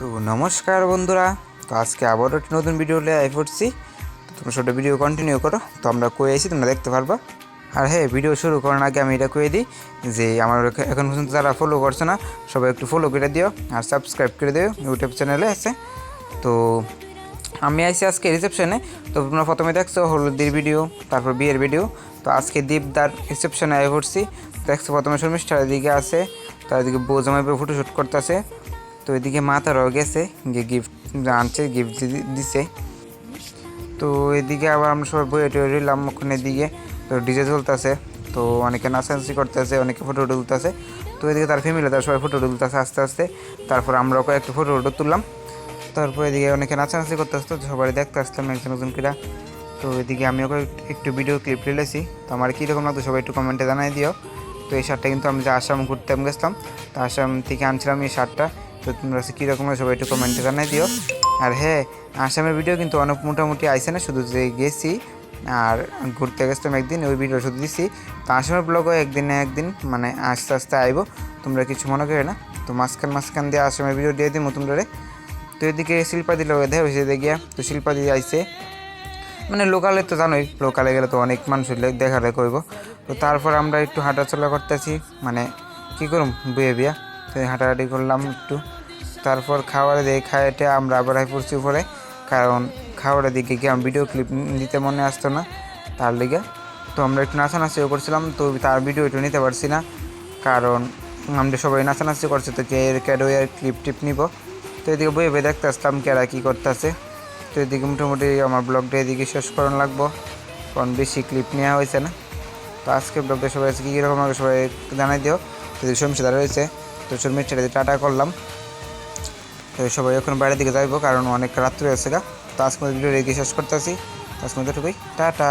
তো নমস্কার বন্ধুরা। তো আজকে আবারও একটি নতুন ভিডিও নিয়ে আই পড়ছি। তো তোমরা সেটা ভিডিও কন্টিনিউ করো। তো আমরা কয়ে আছি তোমরা দেখতে পারবা। আর হ্যাঁ ভিডিও শুরু করার আগে আমি এটা কয়ে দিই যে, আমার এখন পর্যন্ত যারা ফলো করছে না, সবাই একটু ফলো করে দিও আর সাবস্ক্রাইব করে দিও। ইউটিউব চ্যানেলে আছে। তো আমি আইসি আজকে রিসেপশনে তো তোমরা প্রথমে দেখছ হলুদির ভিডিও তারপর বিয়ের ভিডিও তো আজকে দীপদার রিসেপশনে আই পড়ছি। দেখছ প্রথমে শর্মিষ্ঠার দিকে আছে, তার দিকে বউ জামাই ফটোশ্যুট করতেছে। তো এদিকে মা তারাও গেছে, গিয়ে গিফট আনছে গিফট দিছে। তো এদিকে আবার আমরা সবাই বইয়ে টয়ে রইলাম ওখানে দিকে তো ডিজে চলতেছে তো অনেকে নাচানাচি করতেছে, অনেকে ফটো তুলতেছে। তো এদিকে তার ফ্যামিলি তার সবাই ফটো তুলতেছে আস্তে আস্তে। তারপর আমরাও কয়েকটা ফটো টটো তুললাম। তারপর এদিকে অনেকে নাচানাচি করতেছে, তো সবাই দেখতে আসলাম একজন একজন কিরা। তো এদিকে আমিও কয়েক- একটু ভিডিও ক্লিপ তুলেছি তো আমার কীরকম লাগতো সবাই একটু কমেন্টে জানাই দিও। তো এই শার্টটা কিন্তু আমি যে আসাম ঘুরতে আমি গেছিলাম, তো আসাম থেকে আনছিলাম এই শার্টটা। তো তোমরা কীরকম সবাই একটু কমেন্টে জানাই দিও। আর হ্যাঁ আসামের ভিডিও কিন্তু অনেক মোটামুটি আইসে না, শুধু যে গেছি আর ঘুরতে গেছিলাম একদিন, ওই ভিডিও শুধু দিছি। তো আসামের ব্লগও একদিন না একদিন মানে আস্তে আস্তে আইবো, তোমরা কিছু মনে করে না। তো মাঝখান মাঝখান দিয়ে আসামের ভিডিও দিয়ে দিই তোমরা তো এদিকে শিল্পা দিল দেখা হয়েছে দেখিয়া তো শিল্পা দিয়ে আইসে মানে লোকালে তো জানোই, লোকালে গেলে তো অনেক মানুষ দেখা দেখা করব তো তারপর আমরা একটু হাঁটাচলা করতেছি মানে কী করুম বিয়ে বিয়া তো হাঁটাহাঁটি করলাম একটু। তারপর খাবারে দিয়ে খাইতে আমরা আবার আই পড়ছি উপরে। কারণ খাবারের দিকে গিয়ে আমি ভিডিও ক্লিপ দিতে মনে আসতো না। তার লিগে তো আমরা একটু নাচানাচিও করছিলাম, তো তার ভিডিও একটু নিতে পারছি না। কারণ আমরা সবাই নাচানাচি করছে, তো কে ক্যাডো আর ক্লিপ টিপ নিব। তো এদিকে বইয়ে বই দেখতে আসলাম কেরা কী করতেছে। তো এদিকে মোটামুটি আমার ব্লগটা এদিকে শেষ করানো লাগবো। কারণ বেশি ক্লিপ নেওয়া হয়েছে না। তো আজকে ব্লগটা সবাই আছে কী কীরকম আমাকে সবাই জানাই দিও। তো শর্মিষ্ঠা রয়েছে। তো চলবে ছেড়ে দিয়ে টাটা করলাম। তো সবাই এখন বাইরের দিকে যাইবো, কারণ অনেক রাত্রি হয়েছে গা। তো আজকে ভিডিও রেখে শেষ করতেছি। আজকে টাটা।